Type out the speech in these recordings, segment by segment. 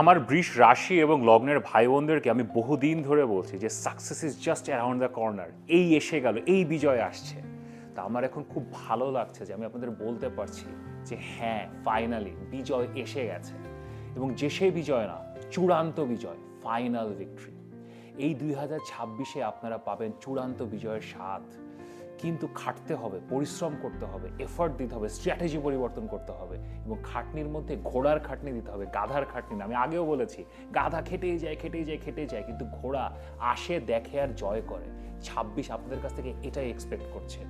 আমার বৃষ রাশি এবং লগ্নের ভাই বোনদেরকে আমি বহুদিন ধরে বলছি যে success is just around the corner এই এসে গেল, এই বিজয় আসছে। তা আমার এখন খুব ভালো লাগছে যে আমি আপনাদের বলতে পারছি যে হ্যাঁ ফাইনালি বিজয় এসে গেছে। এবং যে সে বিজয় না, চূড়ান্ত বিজয় ফাইনাল ভিক্টরি এই দুই হাজার ছাব্বিশে আপনারা পাবেন চূড়ান্ত বিজয়ের স্বাদ। কিন্তু খাটতে হবে, পরিশ্রম করতে হবে এফর্ট দিতে হবে স্ট্র্যাটেজি পরিবর্তন করতে হবে এবং খাটনির মধ্যে ঘোড়ার খাটনি দিতে হবে, গাধার খাটনি না, আমি আগেও বলেছি, গাধা খেটেই যায় খেটেই যায় খেটেই যায়, কিন্তু ঘোড়া আসে, দেখে আর জয় করে। ছাব্বিশ আপনাদের কাছ থেকে এটাই এক্সপেক্ট করছে।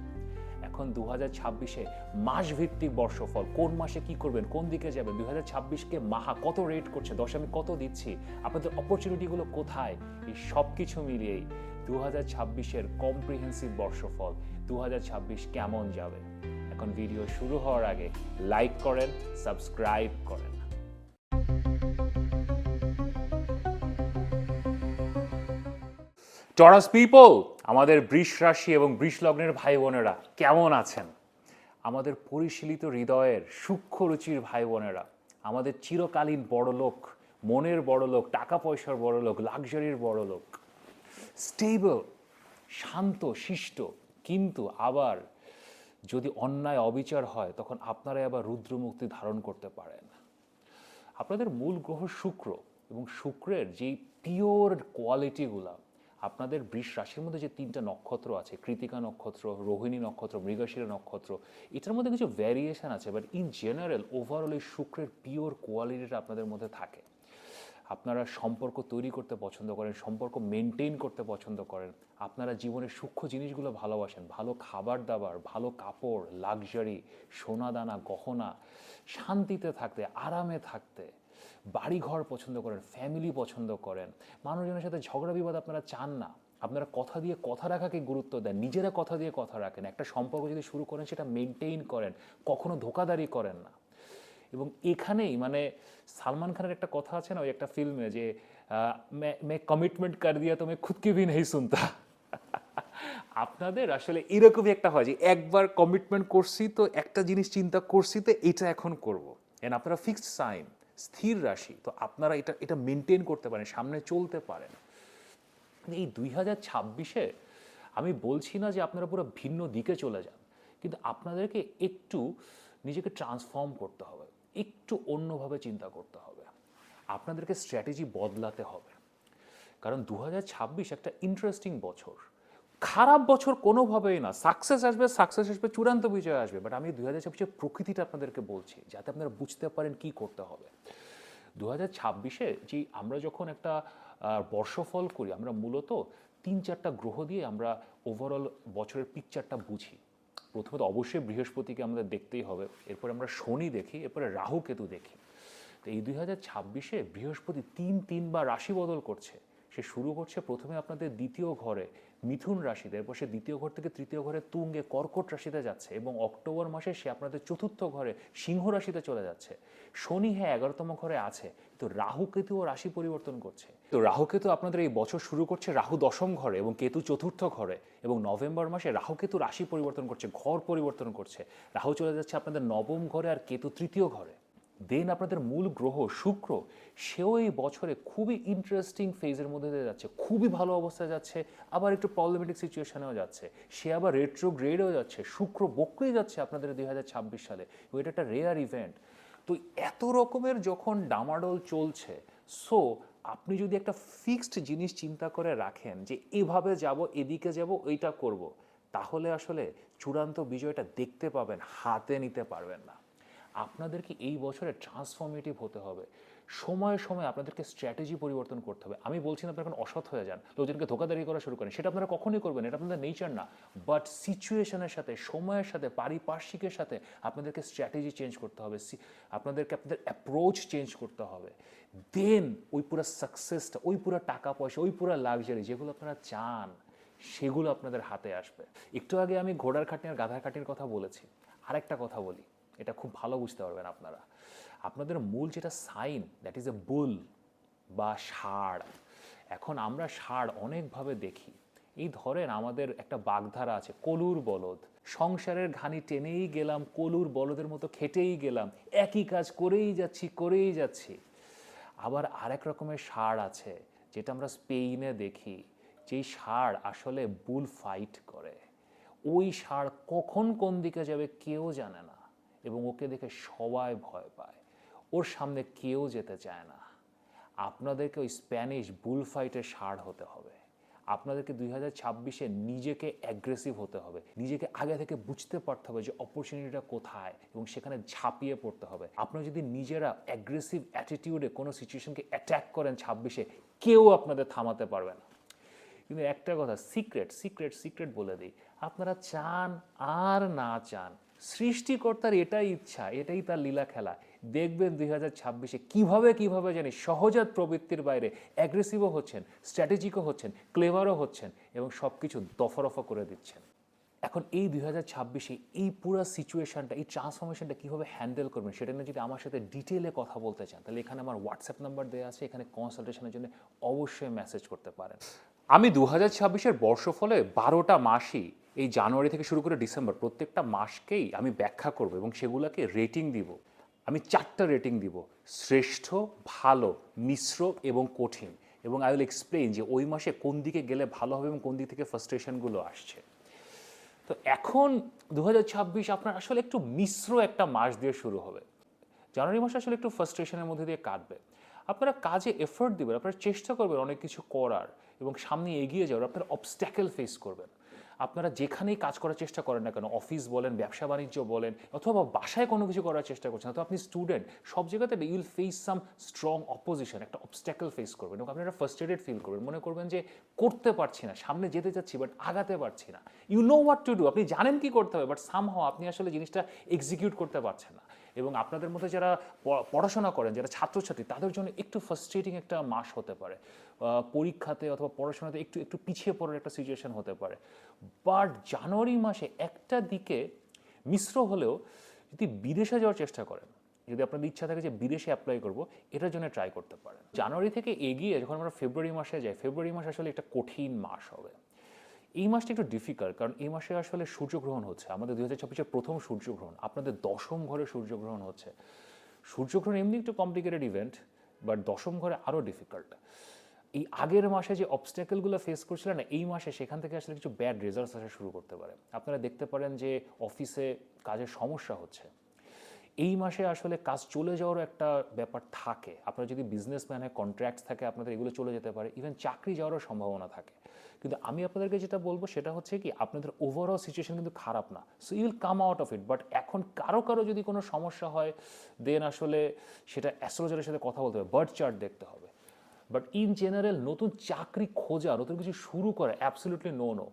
এখন দু হাজার ছাব্বিশে মাস ভিত্তিক বর্ষফল, কোন মাসে কি করবেন, কোন দিকে যাবেন? দু হাজার ছাব্বিশকে মাহা কত রেট করছে, দশ আমি কত দিচ্ছি? আপনাদের অপরচুনিটিগুলো কোথায়? এই সব কিছু মিলিয়েই দু হাজার ছাব্বিশের কম্প্রিহেন্সিভ বর্ষফল দু হাজার ছাব্বিশ কেমন যাবে? এখন ভিডিও শুরু হওয়ার আগে লাইক করেন সাবস্ক্রাইব করেন। টরাস পিপল আমাদের বৃষ রাশি এবং বৃষ লগ্নের ভাই বোনেরা কেমন আছেন? আমাদের পরিশীলিত হৃদয়ের সূক্ষ্ম রুচির ভাই বোনেরা আমাদের চিরকালীন বড় লোক মনের বড় লোক টাকা পয়সার বড় লোক লাক্সারির বড় লোক স্টেবল শান্ত, শিষ্ট কিন্তু আবার যদি অন্যায়, অবিচার হয়, তখন আপনারাই আবার রুদ্রমুক্তি ধারণ করতে পারেন। আপনাদের মূল গ্রহ শুক্র এবং শুক্রের যেই পিওর কোয়ালিটিগুলা আপনাদের বৃষ রাশির মধ্যে যে তিনটা নক্ষত্র আছে, কৃতিকা নক্ষত্র, রোহিণী নক্ষত্র, মৃগশিরা নক্ষত্র, এটার মধ্যে কিছু ভ্যারিয়েশন আছে বাট ইন জেনারেল ওভারঅল এই শুক্রের পিওর কোয়ালিটিটা আপনাদের মধ্যে থাকে। আপনারা সম্পর্ক তৈরি করতে পছন্দ করেন, সম্পর্ক মেনটেন করতে পছন্দ করেন, আপনারা জীবনের সূক্ষ্ম জিনিসগুলো ভালোবাসেন, ভালো খাবার দাবার, ভালো কাপড় লাক্সারি সোনাদানা গহনা, শান্তিতে থাকতে, আরামে থাকতে, বাড়িঘর পছন্দ করেন ফ্যামিলি পছন্দ করেন, মানুষজনের সাথে ঝগড়া বিবাদ আপনারা চান না, আপনারা কথা দিয়ে কথা রাখাকে গুরুত্ব দেন, নিজেরা কথা দিয়ে কথা রাখেন, একটা সম্পর্ক যদি শুরু করেন সেটা মেনটেইন করেন, কখনো ধোকাদারি করেন না। এবং এখানেই মানে সালমান খানের একটা কথা আছে না, ওই একটা ফিল্মে যে মে- কমিটমেন্ট কর দিয়া তো মে খুদ কি ভি নেই শুনতা আপনাদের আসলে এরকমই একটা হয় যে, একবার কমিটমেন্ট করছি তো একটা জিনিস চিন্তা করছি তো এটা এখন করব। এন্ড আপনারা ফিক্সড সাইন স্থির রাশি, তো আপনারা এটা এটা মেনটেন করতে পারেন, সামনে চলতে পারেন। এই দুই হাজার ছাব্বিশে আমি বলছি না যে আপনারা পুরো ভিন্ন দিকে চলে যান, কিন্তু আপনাদেরকে একটু নিজেকে ট্রান্সফর্ম করতে হবে। একটু অন্যভাবে চিন্তা করতে হবে। আপনাদেরকে স্ট্র্যাটেজি বদলাতে হবে। কারণ দু হাজার ছাব্বিশ একটা ইন্টারেস্টিং বছর। খারাপ বছর কোনোভাবেই না। সাকসেস আসবে সাকসেস আসবে, চূড়ান্ত বিজয় আসবে। বাট আমি দু হাজার ছাব্বিশের প্রকৃতিটা আপনাদেরকে বলছি, যাতে আপনারা বুঝতে পারেন কি করতে হবে। দু হাজার ছাব্বিশে যে আমরা যখন একটা বর্ষফল করি, আমরা মূলত তিন চারটা গ্রহ দিয়ে আমরা ওভারঅল বছরের পিকচারটা বুঝি। প্রথমত অবশ্যই বৃহস্পতিকে আমাদের দেখতেই হবে। এরপর আমরা শনি দেখি, এরপরে রাহু কেতু দেখি। তো এই দুই হাজার ছাব্বিশে বৃহস্পতি তিন তিনবার রাশি বদল করছে। সে শুরু করছে প্রথমে আপনাদের দ্বিতীয় ঘরে। মিথুন রাশিতে, এরপর সে দ্বিতীয় ঘর থেকে তৃতীয় ঘরে তুঙ্গে কর্কট রাশিতে যাচ্ছে এবং অক্টোবর মাসে সে আপনাদের চতুর্থ ঘরে সিংহ রাশিতে চলে যাচ্ছে। শনি হ্যাঁ এগারোতম ঘরে আছে তো রাহু ও রাশি পরিবর্তন করছে। তো রাহু কেতু আপনাদের এই বছর শুরু করছে রাহু দশম ঘরে এবং কেতু চতুর্থ ঘরে এবং নভেম্বর মাসে রাহু কেতু রাশি পরিবর্তন করছে, ঘর পরিবর্তন করছে। রাহু চলে যাচ্ছে আপনাদের নবম ঘরে আর কেতু তৃতীয় ঘরে। দেন আপনাদের মূল গ্রহ শুক্র, সেও এই বছরে খুবই ইন্টারেস্টিং ফেজের মধ্যে দিয়ে যাচ্ছে, খুবই ভালো অবস্থায় যাচ্ছে, আবার একটু প্রবলেমেটিক সিচুয়েশনেও যাচ্ছে, সে আবার রেট্রো গ্রেডেও যাচ্ছে, শুক্র বক্রে যাচ্ছে আপনাদের দুই হাজার ছাব্বিশ সালে এটা একটা রেয়ার ইভেন্ট তো এত রকমের যখন ডামাডোল চলছে সো আপনি যদি একটা ফিক্সড জিনিস চিন্তা করে রাখেন যে এভাবে যাব, এদিকে যাব ওইটা করব, তাহলে আসলে চূড়ান্ত বিজয়টা দেখতে পাবেন, হাতে নিতে পারবেন না। আপনাদেরকে এই বছরে ট্রান্সফরমেটিভ হতে হবে। সময়ে সময়ে আপনাদেরকে স্ট্র্যাটেজি পরিবর্তন করতে হবে। আমি বলছি না আপনারা এখন অসৎ হয়ে যান, লোকজনকে ধোকাদারি করা শুরু করেন, সেটা আপনারা কখনোই করবেন এটা আপনাদের নেচার না। বাট সিচুয়েশনের সাথে, সময়ের সাথে, পারিপার্শ্বিকের সাথে আপনাদেরকে স্ট্র্যাটেজি চেঞ্জ করতে হবে আপনাদেরকে আপনাদের অ্যাপ্রোচ চেঞ্জ করতে হবে। দেন ওই পুরো সাকসেসটা ওই পুরো টাকা পয়সা, ওই পুরো লাক্সারি যেগুলো আপনারা চান, সেগুলো আপনাদের হাতে আসবে। একটু আগে আমি ঘোড়ার খাটনি আর গাধার খাটনির কথা বলেছি। আরেকটা কথা বলি। এটা খুব ভালো বুঝতে পারবেন আপনারা। আপনাদের মূল যেটা sign that is a bull বা ষাঁড়, এখন আমরা ষাঁড় অনেকভাবে দেখি। এই ধরেন আমাদের একটা বাগধারা আছে, কলুর বলদ। সংসারের ঘানি টেনেই গেলাম, কলুর বলদের মতো খেটেই গেলাম, একই কাজ করেই যাচ্ছি করেই যাচ্ছি। আবার আরেক রকমের ষাঁড় আছে, যেটা আমরা স্পেইনে দেখি, যেই ষাঁড় আসলে বুল ফাইট করে। ওই ষাঁড় কখন কোন দিকে যাবে কেউ জানে না। এবং ওকে দেখে সবাই ভয় পায়। ওর সামনে কেউ যেতে চায় না। আপনাদেরকে ওই স্প্যানিশ বুল ফাইটের ষাঁড় হতে হবে। আপনাদেরকে দুই হাজার ছাব্বিশে নিজেকে অ্যাগ্রেসিভ হতে হবে। নিজেকে আগে থেকে বুঝতে পারতে হবে যে অপরচুনিটিটা কোথায় এবং সেখানে ঝাঁপিয়ে পড়তে হবে। আপনারা যদি নিজেরা অ্যাগ্রেসিভ অ্যাটিটিউডে কোনো সিচুয়েশনকে অ্যাট্যাক করেন ছাব্বিশে, কেউ আপনাদের থামাতে পারবে না। কিন্তু একটা কথা সিক্রেট সিক্রেট সিক্রেট বলে দিই। আপনারা চান আর না চান সৃষ্টিকর্তার এটাই ইচ্ছা, এটাই তার লীলা খেলা। দেখবেন দুই হাজার ছাব্বিশে কীভাবে কীভাবে জানি সহজাত প্রবৃত্তির বাইরে অ্যাগ্রেসিভও হচ্ছেন স্ট্র্যাটেজিকও হচ্ছেন ক্লেভারও হচ্ছেন এবং সব কিছু দফারফা করে দিচ্ছেন। এখন এই দুই হাজার ছাব্বিশে এই পুরো সিচুয়েশনটা এই ট্রান্সফরমেশনটা কীভাবে হ্যান্ডেল করবেন সেটা নিয়ে যদি আমার সাথে ডিটেলে কথা বলতে চান, তাহলে এখানে আমার হোয়াটসঅ্যাপ নাম্বার দেওয়া আছে, এখানে কনসালটেশনের জন্য অবশ্যই মেসেজ করতে পারেন। আমি দু হাজার ছাব্বিশের বর্ষফলে বারোটা মাসই এই জানুয়ারি থেকে শুরু করে ডিসেম্বর প্রত্যেকটা মাসকেই আমি ব্যাখ্যা করব এবং সেগুলোকে রেটিং দিব। আমি চারটা রেটিং দিব, শ্রেষ্ঠ, ভালো, মিশ্র এবং কঠিন। এবং আই উইল এক্সপ্লেইন যে ওই মাসে কোন দিকে গেলে ভালো হবে এবং কোন দিক থেকে ফ্রাস্ট্রেশনগুলো আসছে। তো এখন দু হাজার ছাব্বিশ আপনার আসলে একটু মিশ্র একটা মাস দিয়ে শুরু হবে। জানুয়ারি মাস আসলে একটু ফ্রাস্ট্রেশনের মধ্যে দিয়ে কাটবে। আপনারা কাজে এফোর্ট দিবেন, আপনারা চেষ্টা করবেন অনেক কিছু করার এবং সামনে এগিয়ে যাওয়ার, আপনারা অবস্ট্যাকেল ফেস করবেন। আপনারা যেখানেই কাজ করার চেষ্টা করেন না কেন অফিস বলেন, ব্যবসা বাণিজ্য বলেন, অথবা বাসায় কোনো কিছু করার চেষ্টা করছেন তো আপনি স্টুডেন্ট সব জায়গাতে you will face some strong opposition একটা অবস্ট্যাকেল ফেস করবেন। এবং আপনারা ফার্স্টেডেড ফিল করবেন। মনে করবেন যে করতে পারছি না, সামনে যেতে চাচ্ছি বাট আগাতে পারছি না। You know what to do আপনি জানেন কি করতে হবে বাট সামহাও আপনি আসলে জিনিসটা এক্সিকিউট করতে পারছেন না। এবং আপনাদের মধ্যে যারা পড়াশোনা করেন, যারা ছাত্রছাত্রী, তাদের জন্য একটু ফার্স্ট্রেটিং একটা মাস হতে পারে। পরীক্ষাতে অথবা পড়াশোনাতে একটু একটু পিছিয়ে পড়ার একটা সিচুয়েশন হতে পারে। বাট জানুয়ারি মাসে একটা দিকে মিশ্র হলেও যদি বিদেশে যাওয়ার চেষ্টা করেন, যদি আপনাদের ইচ্ছা থাকে যে বিদেশে অ্যাপ্লাই করব, এটার জন্য ট্রাই করতে পারেন। জানুয়ারি থেকে এগিয়ে যখন আমরা ফেব্রুয়ারি মাসে যাই, ফেব্রুয়ারি মাস আসলে একটা কঠিন মাস হবে। এই মাসটা একটু ডিফিকাল্ট কারণ এই মাসে আসলে সূর্যগ্রহণ হচ্ছে। আমাদের দুই হাজার প্রথম সূর্যগ্রহণ, আপনাদের দশম ঘরে সূর্যগ্রহণ হচ্ছে। সূর্যগ্রহণ এমনি একটু কমপ্লিকেটেড ইভেন্ট বাট দশম ঘরে আরও ডিফিকাল্ট এই আগের মাসে যে অবস্ট্যাকেলগুলো ফেস করছিলেন না এই মাসে সেখান থেকে আসলে কিছু ব্যাড রেজাল্টস আসা শুরু করতে পারে। আপনারা দেখতে পারেন যে অফিসে কাজের সমস্যা হচ্ছে। এই মাসে আসলে কাজ চলে যাওয়ারও একটা ব্যাপার থাকে। আপনার যদি বিজনেসম্যানে কন্ট্রাক্টস থাকে, আপনাদের এগুলো চলে যেতে পারে। ইভেন চাকরি যাওয়ারও সম্ভাবনা থাকে। কিন্তু আমি আপনাদেরকে যেটা বলব সেটা হচ্ছে কি, আপনাদের ওভারঅল সিচুয়েশন কিন্তু খারাপ না। So you'll come out of it but এখন কারও কারও যদি কোনো সমস্যা হয় দেন আসলে সেটা অ্যাস্ট্রোলজারের সাথে কথা বলতে হবে বার্থ চার্ট দেখতে হবে। বাট ইন জেনারেল নতুন চাকরি খোঁজা, নতুন কিছু শুরু করা অ্যাবসলিউটলি নো নো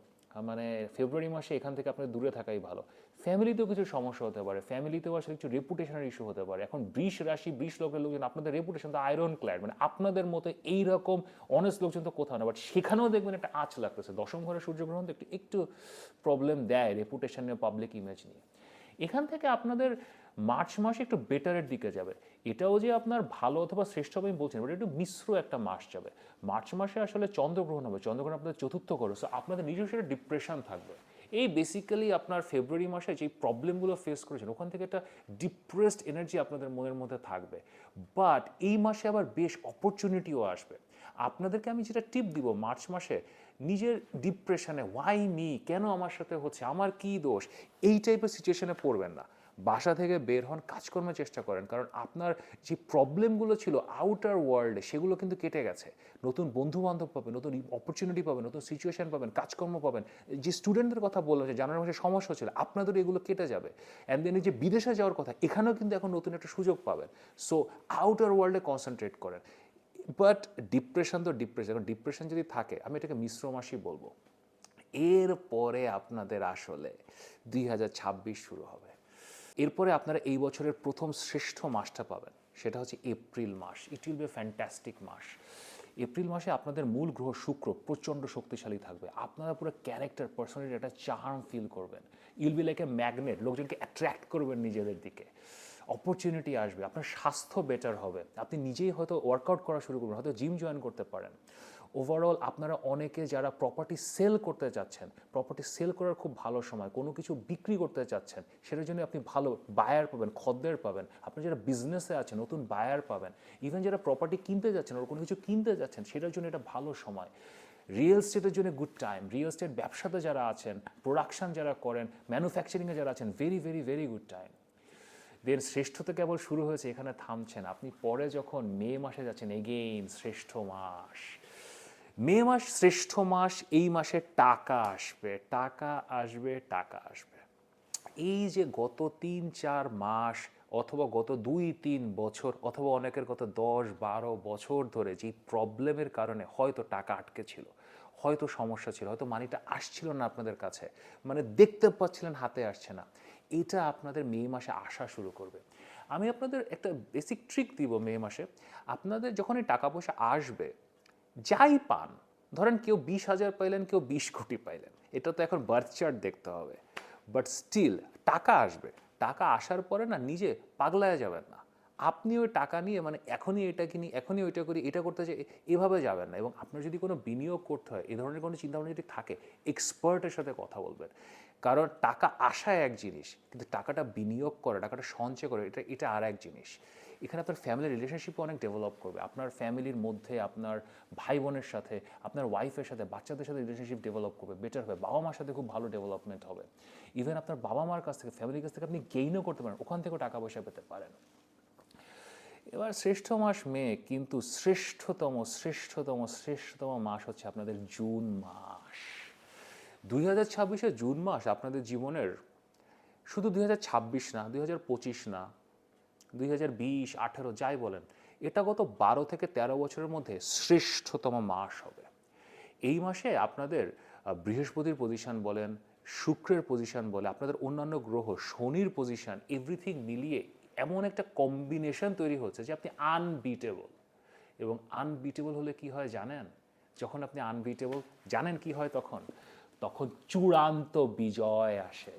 মানে ফেব্রুয়ারি মাসে এখান থেকে আপনার দূরে থাকাই ভালো। ফ্যামিলিতেও কিছু সমস্যা হতে পারে। ফ্যামিলিতেও আসলে কিছু রেপুটেশনের ইস্যু হতে পারে। এখন বৃষ রাশি, বৃষ লোকের লোকজন, আপনাদের রেপুটেশন তো আয়রন ক্ল্যাড মানে আপনাদের মতো এইরকম অনেস্ট লোকজন তো কোথাও না বাট সেখানেও দেখবেন একটা আঁচ লাগতেছে। দশম ঘরে সূর্যগ্রহণ তো একটু একটু প্রবলেম দেয় রেপুটেশন নিয়ে পাবলিক ইমেজ নিয়ে। এখান থেকে আপনাদের মার্চ মাসে একটু বেটারের দিকে যাবে। এটাও যে আপনার ভালো অথবা শ্রেষ্ঠ হবে, আমি বলছি না বাট একটু মিশ্র একটা মাস যাবে। মার্চ মাসে আসলে চন্দ্রগ্রহণ হবে। চন্দ্রগ্রহণ আপনাদের চতুর্থ ঘর সো আপনাদের নিজস্ব একটা ডিপ্রেশন থাকবে। এই বেসিক্যালি আপনার ফেব্রুয়ারি মাসে যে প্রবলেমগুলো ফেস করেছেন, ওখান থেকে একটা ডিপ্রেসড এনার্জি আপনাদের মনের মধ্যে থাকবে। বাট এই মাসে আবার বেশ অপরচুনিটিও আসবে। আপনাদেরকে আমি যেটা টিপ দিব মার্চ মাসে, নিজের ডিপ্রেশনে ওয়াই মি কেন আমার সাথে হচ্ছে? আমার কি দোষ? এই টাইপের সিচুয়েশনে পড়বেন না। বাসা থেকে বের হন কাজকর্মের চেষ্টা করেন। কারণ আপনার যে প্রবলেমগুলো ছিল আউটার ওয়ার্ল্ডে সেগুলো কিন্তু কেটে গেছে। নতুন বন্ধু বান্ধব পাবেন, নতুন অপরচুনিটি পাবেন, নতুন সিচুয়েশন পাবেন, কাজকর্ম পাবেন। যে স্টুডেন্টদের কথা বললাম, যে জানুয়ারি মাসে সমস্যা ছিল, আপনাদের এগুলো কেটে যাবে। অ্যান্ড দেন যে বিদেশে যাওয়ার কথা, এখানেও কিন্তু এখন নতুন একটা সুযোগ পাবেন। সো আউটার ওয়ার্ল্ডে কনসেন্ট্রেট করেন। বাট ডিপ্রেশন তো ডিপ্রেশন এখন ডিপ্রেশন যদি থাকে, আমি এটাকে মিশ্র মাসই বলব। এরপরে আপনাদের আসলে দুই হাজার ছাব্বিশ শুরু হবে। এরপরে আপনারা এই বছরের প্রথম শ্রেষ্ঠ মাসটা পাবেন। সেটা হচ্ছে এপ্রিল মাস। ইট উইল বি ফ্যান্টাস্টিক মাস। এপ্রিল মাসে আপনাদের মূল গ্রহ শুক্র প্রচণ্ড শক্তিশালী থাকবে। আপনারা পুরো ক্যারেক্টার পার্সোনালিটি একটা চার্ম ফিল করবেন। You'll be like a magnet লোকজনকে অ্যাট্রাক্ট করবেন নিজেদের দিকে। অপরচুনিটি আসবে। আপনার স্বাস্থ্য বেটার হবে। আপনি নিজেই হয়তো ওয়ার্কআউট করা শুরু করবেন, হয়তো জিম জয়েন করতে পারেন। ওভারঅল আপনারা অনেকে যারা প্রপার্টি সেল করতে চাচ্ছেন প্রপার্টি সেল করার খুব ভালো সময়, কোনো কিছু বিক্রি করতে চাচ্ছেন সেটার জন্য আপনি ভালো বায়ার পাবেন, খদ্দের পাবেন। আপনি যারা বিজনেসে আছেন, নতুন বায়ার পাবেন ইভেন যারা প্রপার্টি কিনতে যাচ্ছেন ওর কোনো কিছু কিনতে যাচ্ছেন, সেটার জন্য এটা ভালো সময়। রিয়েল এস্টেটের জন্য গুড টাইম রিয়েল এস্টেট ব্যবসাতে যারা আছেন প্রোডাকশন যারা করেন ম্যানুফ্যাকচারিংয়ে যারা আছেন very very very good time then শ্রেষ্ঠতা কেবল শুরু হয়েছে, এখানে থামছেন আপনি পরে যখন মে মাসে যাচ্ছেন এগেইন শ্রেষ্ঠ মাস। মে মাস শ্রেষ্ঠ মাস, এই মাসে টাকা আসবে টাকা আসবে টাকা আসবে। এই যে গত তিন, চার মাস অথবা গত দুই, তিন বছর অথবা অনেকের গত দশ, বারো বছর ধরে যে প্রবলেমের কারণে হয়তো টাকা আটকে ছিল, হয়তো সমস্যা ছিল, হয়তো মানিটা আসছিল না আপনাদের কাছে মানে দেখতে পাচ্ছিলেন, হাতে আসছে না। এটা আপনাদের মে মাসে আসা শুরু করবে। আমি আপনাদের একটা বেসিক ট্রিক দিব মে মাসে। আপনাদের যখনই টাকা পয়সা আসবে যাই পান, ধরেন কেউ বিশ হাজার পাইলেন, কেউ বিশ কোটি পাইলেন, এটা তো এখন বার্থ চার্ট দেখতে হবে। বাট স্টিল টাকা আসবে। টাকা আসার পরে না, নিজে পাগলায় যাবেন না। আপনি ওই টাকা নিয়ে মানে এখনই এটা কিনি এখনই ওইটা করি, এটা করতে চাই, এভাবে যাবেন না। এবং আপনার যদি কোনো বিনিয়োগ করতে হয়, এ ধরনের কোনো চিন্তাভাবনা যদি থাকে এক্সপার্টের সাথে কথা বলবেন। কারণ টাকা আসা এক জিনিস, কিন্তু টাকাটা বিনিয়োগ করে, টাকাটা সঞ্চয় করে, এটা এটা আর এক জিনিস। এখানে আপনার ফ্যামিলি রিলেশনশিপও অনেক ডেভেলপ করবে। আপনার ফ্যামিলির মধ্যে আপনার ভাই বোনের সাথে, আপনার ওয়াইফের সাথে, বাচ্চাদের সাথে রিলেশনশিপ ডেভেলপ করবে বেটার হবে। বাবা মার সাথে খুব ভালো ডেভেলপমেন্ট হবে। ইভেন আপনার বাবা মার কাছ থেকে ফ্যামিলির কাছ থেকে আপনি গেইনও করতে পারেন। ওখান থেকেও টাকা পয়সা পেতে পারেন। এবার শ্রেষ্ঠ মাস মে, কিন্তু শ্রেষ্ঠতম শ্রেষ্ঠতম শ্রেষ্ঠতম মাস হচ্ছে আপনাদের জুন মাস। দুই হাজার ছাব্বিশে জুন মাস আপনাদের জীবনের শুধু দুই হাজার ছাব্বিশ না, দুই হাজার পঁচিশ না দুই হাজার বিশ, আঠেরো, যাই বলেন, এটা গত বারো থেকে তেরো বছরের মধ্যে শ্রেষ্ঠতম মাস হবে। এই মাসে আপনাদের বৃহস্পতির পজিশন বলেন, শুক্রের পজিশন বলে আপনাদের অন্যান্য গ্রহ, শনির পজিশন এভরিথিং মিলিয়ে এমন একটা কম্বিনেশন তৈরি হচ্ছে যে আপনি আনবিটেবল এবং আনবিটেবল হলে কি হয় জানেন? যখন আপনি আনবিটেবল জানেন কি হয় তখন? তখন চূড়ান্ত বিজয় আসে।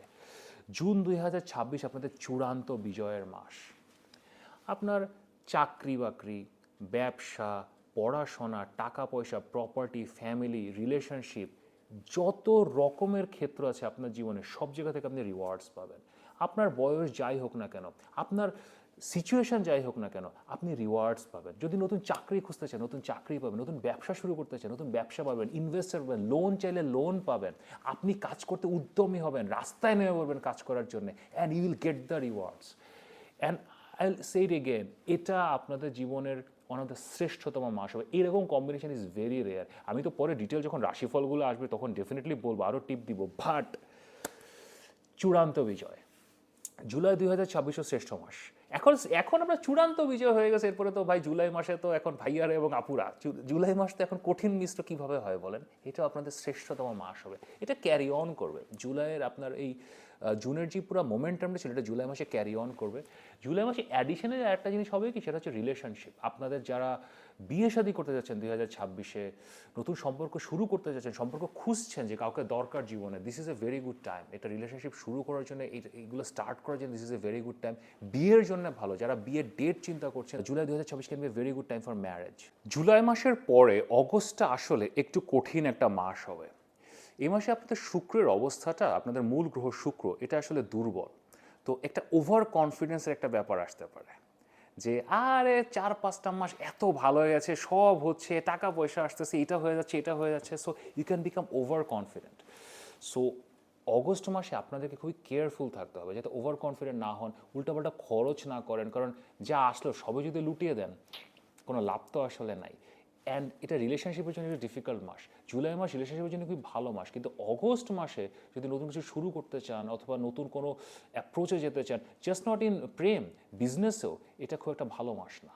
জুন দুই হাজার ছাব্বিশ আপনাদের চূড়ান্ত বিজয়ের মাস। আপনার চাকরি বাকরি, ব্যবসা, পড়াশোনা টাকা পয়সা প্রপার্টি ফ্যামিলি রিলেশনশিপ যত রকমের ক্ষেত্র আছে আপনার জীবনে, সব জায়গা থেকে আপনি রিওয়ার্ডস পাবেন। আপনার বয়স যাই হোক না কেন, আপনার সিচুয়েশন যাই হোক না কেন, আপনি রিওয়ার্ডস পাবেন। যদি নতুন চাকরি খুঁজতে চান, নতুন চাকরি পাবেন, নতুন ব্যবসা শুরু করতে চান, নতুন ব্যবসা পাবেন ইনভেস্টার পাবেন লোন চাইলে লোন পাবেন, আপনি কাজ করতে উদ্যমী হবেন, রাস্তায় নেমে পড়বেন কাজ করার জন্য and you will get the rewards and I সেই এগেন এটা আপনাদের জীবনের ওয়ান অফ দ্য শ্রেষ্ঠতম মাস হবে। এরকম কম্বিনেশন ইজ ভেরি রেয়ার আমি তো পরে ডিটেল যখন রাশিফলগুলো আসবে তখন ডেফিনেটলি বলব আরও টিপ দিব। বাট চূড়ান্ত বিজয়, জুলাই দুই হাজার ছাব্বিশও শ্রেষ্ঠ মাস। এখন এখন আমরা চূড়ান্ত বিজয় হয়ে গেছে, এরপরে তো ভাই জুলাই মাসে তো এখন ভাইয়ারা এবং আপুরা। জুলাই মাস তো এখন কঠিন মিশ্র কীভাবে হয় বলেন? এটা আপনাদের শ্রেষ্ঠতম মাস হবে। এটা ক্যারি অন করবে। জুলাইয়ের আপনার এই জুনের যে পুরো মোমেন্টামটা ছিল, এটা জুলাই মাসে ক্যারি অন করবে। জুলাই মাসে অ্যাডিশনাল একটা জিনিস হবে কি, সেটা হচ্ছে রিলেশনশিপ আপনাদের যারা বিয়ে শাদী করতে যাচ্ছেন দুই হাজার ছাব্বিশে, নতুন সম্পর্ক শুরু করতে যাচ্ছেন, সম্পর্ক খুঁজছেন যে কাউকে দরকার জীবনে this is a very good time এটা রিলেশনশিপ শুরু করার জন্য, এই- এইগুলো স্টার্ট করার জন্য this is a very good time বিয়ের জন্য ভালো, যারা বিয়ের ডেট চিন্তা করছেন, জুলাই দুই হাজার ছাব্বিশ very good time for marriage July মাসের পরে, অগস্টটা আসলে একটু কঠিন একটা মাস হবে। এই মাসে আপনাদের শুক্রের অবস্থাটা, আপনাদের মূল গ্রহ শুক্র, এটা আসলে দুর্বল। তো একটা ওভার কনফিডেন্সের একটা ব্যাপার আসতে পারে। যে, আরে, চার পাঁচটা মাস এত ভালো হয়ে গেছে, সব হচ্ছে টাকা পয়সা আসতেছে, এটা হয়ে যাচ্ছে, এটা হয়ে যাচ্ছে। So you can become over confident so August মাসে আপনাদেরকে খুবই কেয়ারফুল থাকতে হবে, যাতে ওভার কনফিডেন্ট না হন, উল্টাপাল্টা খরচ না করেন। কারণ যা আসলো সবে যদি লুটিয়ে দেন, কোনো লাভ তো আসলে নাই। অ্যান্ড এটা রিলেশনশিপের জন্য একটু ডিফিকাল্ট মাস। জুলাই মাস রিলেশনশিপের জন্য খুবই ভালো মাস। কিন্তু অগস্ট মাসে যদি নতুন কিছু শুরু করতে চান অথবা নতুন কোনো অ্যাপ্রোচে যেতে চান জাস্ট নট ইন প্রেম বিজনেসেও এটা খুব একটা ভালো মাস না।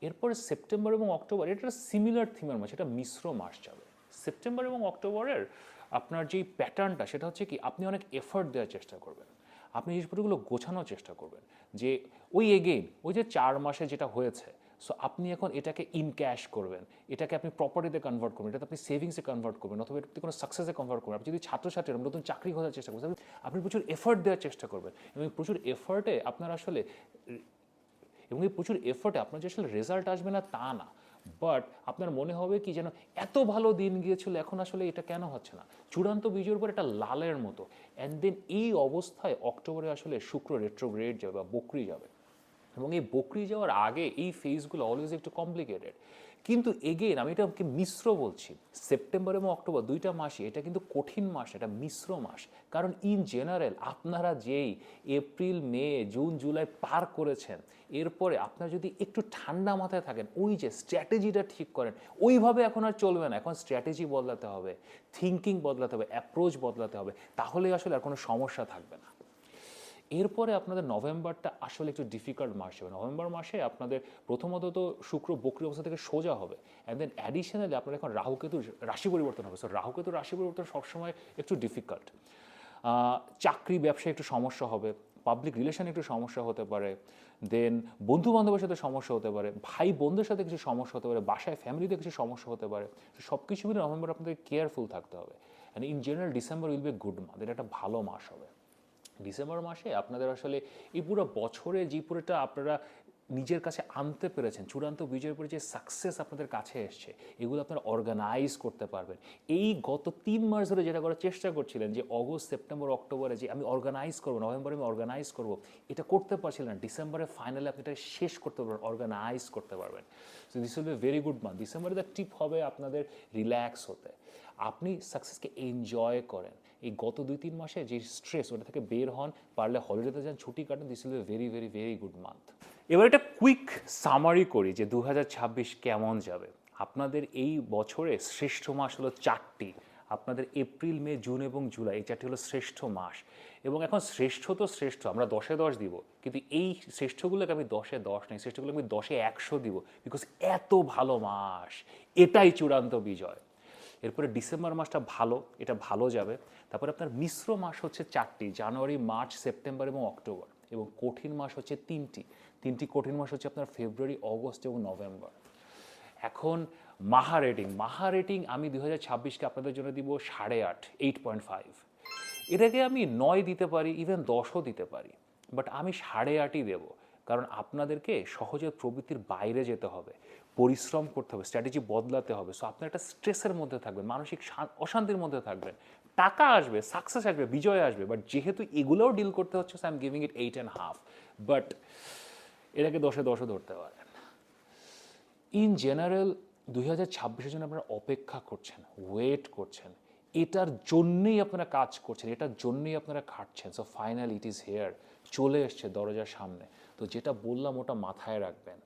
এরপরে সেপ্টেম্বর এবং অক্টোবর এটা সিমিলার থিমের মাস, এটা মিশ্র মাস যাবে। সেপ্টেম্বর এবং অক্টোবরের আপনার যেই প্যাটার্নটা সেটা হচ্ছে কি, আপনি অনেক এফর্ট দেওয়ার চেষ্টা করবেন। আপনি জিনিসপত্রগুলো গোছানোর চেষ্টা করবেন। যে, ওই এগেইন ওই যে চার মাসে যেটা হয়েছে সো আপনি এখন এটাকে ইন ক্যাশ করবেন। এটাকে আপনি প্রপার্টিতে কনভার্ট করবেন। এটাতে আপনি সেভিংসে কনভার্ট করবেন অথবা এটাতে কোনো সাকসেসে কনভার্ট করবেন। আপনি যদি ছাত্রছাত্রীরা নতুন চাকরি খোঁজার চেষ্টা করবেন, আপনি প্রচুর এফর্ট দেওয়ার চেষ্টা করবেন এবং প্রচুর এফর্টে আপনার আসলে এবং এই প্রচুর এফোর্টে আপনার যে আসলে রেজাল্ট আসবে না, তা না। বাট আপনার মনে হবে কি যেন এত ভালো দিন গিয়েছিল, এখন আসলে এটা কেন হচ্ছে না? চূড়ান্ত বিজয়ের পর এটা লালের মতো। অ্যান্ড দেন এই অবস্থায় অক্টোবরে আসলে শুক্র রেট্রোগ্রেড যাবে বা বকরি যাবে। এবং এই বকরি যাওয়ার আগে এই ফেজগুলো অলওয়েজ একটু কমপ্লিকেটেড কিন্তু এগেন আমি এটাকে মিশ্র বলছি। সেপ্টেম্বর এবং অক্টোবর দুইটা মাসই, এটা কিন্তু কঠিন মাস, এটা মিশ্র মাস। কারণ ইন জেনারেল আপনারা যেই এপ্রিল মে জুন জুলাই পার করেছেন, এরপরে আপনারা যদি একটু ঠান্ডা মাথায় থাকেন, ওই যে স্ট্র্যাটেজিটা ঠিক করেন, ওইভাবে এখন আর চলবে না। এখন স্ট্র্যাটেজি বদলাতে হবে থিঙ্কিং বদলাতে হবে অ্যাপ্রোচ বদলাতে হবে তাহলে আসলে আর কোনো সমস্যা থাকবে না। এরপরে আপনাদের নভেম্বরটা আসলে একটু ডিফিকাল্ট মাস হবে। নভেম্বর মাসে আপনাদের প্রথমত তো শুক্র বক্রি অবস্থা থেকে সোজা হবে। অ্যান্ড দেন অ্যাডিশনালি আপনার এখন রাহুকেতু রাশি পরিবর্তন হবে। সো রাহুকেতু রাশি পরিবর্তন সবসময় একটু ডিফিকাল্ট চাকরি ব্যবসায় একটু সমস্যা হবে পাবলিক রিলেশন একটু সমস্যা হতে পারে দেন বন্ধু বান্ধবের সাথে সমস্যা হতে পারে, ভাই বোনদের সাথে কিছু সমস্যা হতে পারে, বাসায় ফ্যামিলিতে কিছু সমস্যা হতে পারে। সব কিছু মিলে নভেম্বর আপনাদের কেয়ারফুল থাকতে হবে। And in general December will be good month এটা একটা ভালো মাস হবে। ডিসেম্বর মাসে আপনাদের আসলে এই পুরো বছরে যে পুরোটা আপনারা নিজের কাছে আনতে পেরেছেন, চূড়ান্ত বিজয়ের পরে যে সাকসেস আপনাদের কাছে এসছে, এগুলো আপনারা অর্গানাইজ করতে পারবেন। এই গত তিন মাস ধরে যেটা করার চেষ্টা করছিলেন যে অগস্ট সেপ্টেম্বর অক্টোবরে যে আমি অর্গানাইজ করব নভেম্বরে আমি অর্গানাইজ করব, এটা করতে পারছিলেন না। ডিসেম্বরে ফাইনালি আপনি এটা শেষ করতে পারবেন অর্গানাইজ করতে পারবেন। So this will be very good month ডিসেম্বরে দ্য টিপ হবে আপনাদের রিল্যাক্স হতে। আপনি সাকসেসকে এনজয় করেন। এই গত দুই, তিন মাসে যে স্ট্রেস ওটা থেকে বের হন, পারলে হলিডেতে যান, ছুটি কাটান this will be very very very good month এবার একটা কুইক সামারি করি যে দু হাজার ছাব্বিশ কেমন যাবে। আপনাদের এই বছরে শ্রেষ্ঠ মাস হলো চারটি। আপনাদের এপ্রিল, মে, জুন এবং জুলাই, এই চারটি হলো শ্রেষ্ঠ মাস। এবং এখন শ্রেষ্ঠ তো শ্রেষ্ঠ, আমরা দশে দশ দিব। কিন্তু এই শ্রেষ্ঠগুলোকে আমি দশে দশ নেই শ্রেষ্ঠগুলোকে আমি দশে একশো দিব। বিকজ এত ভালো মাস, এটাই চূড়ান্ত বিজয়। এরপরে ডিসেম্বর মাসটা ভালো, এটা ভালো যাবে। তারপরে আপনার মিশ্র মাস হচ্ছে চারটি, জানুয়ারি, মার্চ, সেপ্টেম্বর এবং অক্টোবর এবং কঠিন মাস হচ্ছে তিনটি। তিনটি কঠিন মাস হচ্ছে আপনার ফেব্রুয়ারি, অগস্ট এবং নভেম্বর। এখন মাহা রেটিং মাহা রেটিং আমি দু হাজার ছাব্বিশকে আপনাদের জন্য দিব সাড়ে আট এইট পয়েন্ট ফাইভ এটাকে আমি নয় দিতে পারি ইভেন দশও দিতে পারি বাট আমি সাড়ে আটই দেব, কারণ আপনাদেরকে সহজে প্রবৃত্তির বাইরে যেতে হবে। পরিশ্রম করতে হবে স্ট্র্যাটেজি বদলাতে হবে। সো আপনার একটা স্ট্রেসের মধ্যে থাকবেন, মানসিক অশান্তির মধ্যে থাকবেন। টাকা আসবে সাকসেস আসবে, বিজয় আসবে বাট যেহেতু এগুলোও ডিল করতে হচ্ছে I am giving it eight and half but এটাকে দশে দশও ধরতে পারেন। ইন জেনারেল দুই হাজার ছাব্বিশের জন্য আপনারা অপেক্ষা করছেন ওয়েট করছেন। এটার জন্যেই আপনারা কাজ করছেন, এটার জন্যেই আপনারা খাটছেন। So final it is here চলে এসছে দরজার সামনে। তো যেটা বললাম, ওটা মাথায় রাখবেন।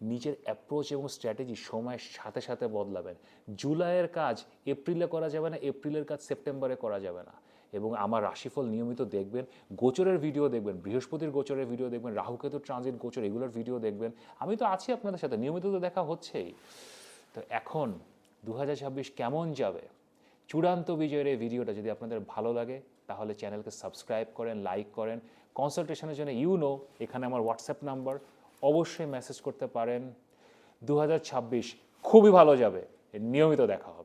নিজের অ্যাপ্রোচ এবং স্ট্র্যাটেজি সময়ের সাথে সাথে বদলাবেন। জুলাইয়ের কাজ এপ্রিলে করা যাবে না, এপ্রিলের কাজ সেপ্টেম্বরে করা যাবে না। এবং আমার রাশিফল নিয়মিত দেখবেন, গোচরের ভিডিও দেখবেন, বৃহস্পতির গোচরের ভিডিও দেখবেন রাহুকেতু ট্রানজিট গোচর, এগুলোর ভিডিও দেখবেন। আমি তো আছি আপনাদের সাথে, নিয়মিত তো দেখা হচ্ছেই। তো এখন দু হাজার ছাব্বিশ কেমন যাবে? চূড়ান্ত বিজয়ের এই ভিডিওটা যদি আপনাদের ভালো লাগে, তাহলে চ্যানেলকে সাবস্ক্রাইব করেন লাইক করেন। কনসালটেশনের জন্য ইউনো এখানে আমার হোয়াটসঅ্যাপ নাম্বার অবশ্যই মেসেজ করতে পারেন। দু হাজার ছাব্বিশ খুবই ভালো যাবে। নিয়মিত দেখা হবে।